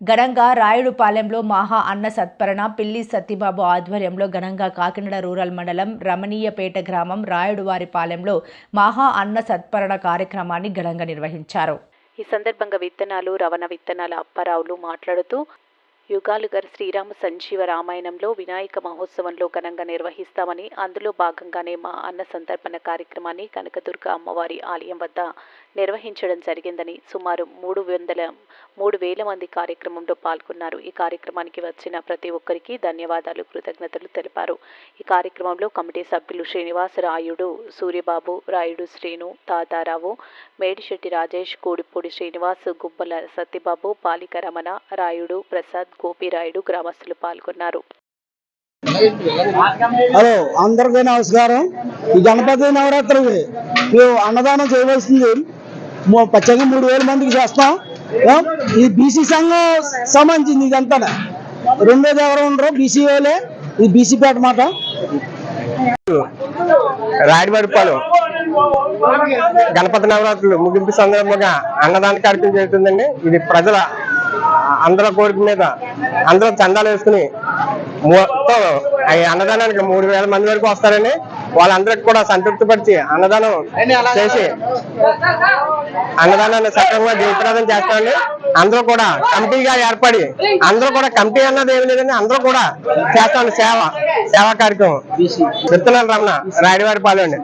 ఘనంగా రాయుడుపాలెంలో మహా అన్న సత్పరణ పిల్లి సత్యబాబు ఆధ్వర్యంలో ఘనంగా కాకినాడ రూరల్ మండలం రమణీయపేట గ్రామం రాయుడువారిపాలెంలో మహా అన్న సత్పరణ కార్యక్రమాన్ని ఘనంగా నిర్వహించారు. ఈ సందర్భంగా విత్తనాలు రవణ విత్తనాల అప్పారావులు మాట్లాడుతూ యుగాలుగర్ శ్రీరామ సంజీవ రామాయణంలో వినాయక మహోత్సవంలో ఘనంగా నిర్వహిస్తామని అందులో భాగంగానే మా అన్న సంతర్పణ కార్యక్రమాన్ని కనకదుర్గ అమ్మవారి ఆలయం వద్ద నిర్వహించడం జరిగిందని సుమారు మూడు వందల మూడు వేల మంది కార్యక్రమంలో పాల్గొన్నారు. ఈ కార్యక్రమానికి వచ్చిన ప్రతి ఒక్కరికి ధన్యవాదాలు కృతజ్ఞతలు తెలిపారు. ఈ కార్యక్రమంలో కమిటీ సభ్యులు శ్రీనివాస రాయుడు సూర్యబాబు రాయుడు శ్రీను తాతారావు మేడిశెట్టి రాజేష్ కూడిపూడి శ్రీనివాస్ గుబ్బల సత్యబాబు పాలిక రమణ రాయుడు ప్రసాద్ గోపిరాయుడు గ్రామస్తులు పాల్గొన్నారు. హలో అందరికీ నమస్కారం. ఈ గణపతి నవరాత్రికి మేము అన్నదానం చేయవలసింది పచ్చగా మూడు వేల మందికి చేస్తాం. ఈ బీసీ సంఘం సంబంధించింది ఇదంతా రెండోది ఎవరు ఉండరు? బీసీ వాళ్ళే. ఇది బీసీ పేట మాట. రాయడిపడిపాలెం గణపతి నవరాత్రులు ముగింపు సందర్భంగా అన్నదాన కార్యక్రమం జరుగుతుందండి. ఇది ప్రజల అందరూ కోరిక మీద అందరూ చందాలు వేసుకుని మొత్తం ఈ అన్నదానానికి మూడు వేల మంది వరకు వస్తారని వాళ్ళందరికి కూడా సంతృప్తిపరిచి అన్నదానం చేసి అన్నదానాన్ని సక్రమంగా జయప్రదం చేస్తామని అందరూ కూడా కమిటీగా ఏర్పడి అందరూ కూడా కమిటీ అన్నది ఏమి లేదండి. అందరూ కూడా చేస్తాను సేవ సేవా కార్యక్రమం. విత్తనాల రమణ రాయడివారి పాలెం అండి.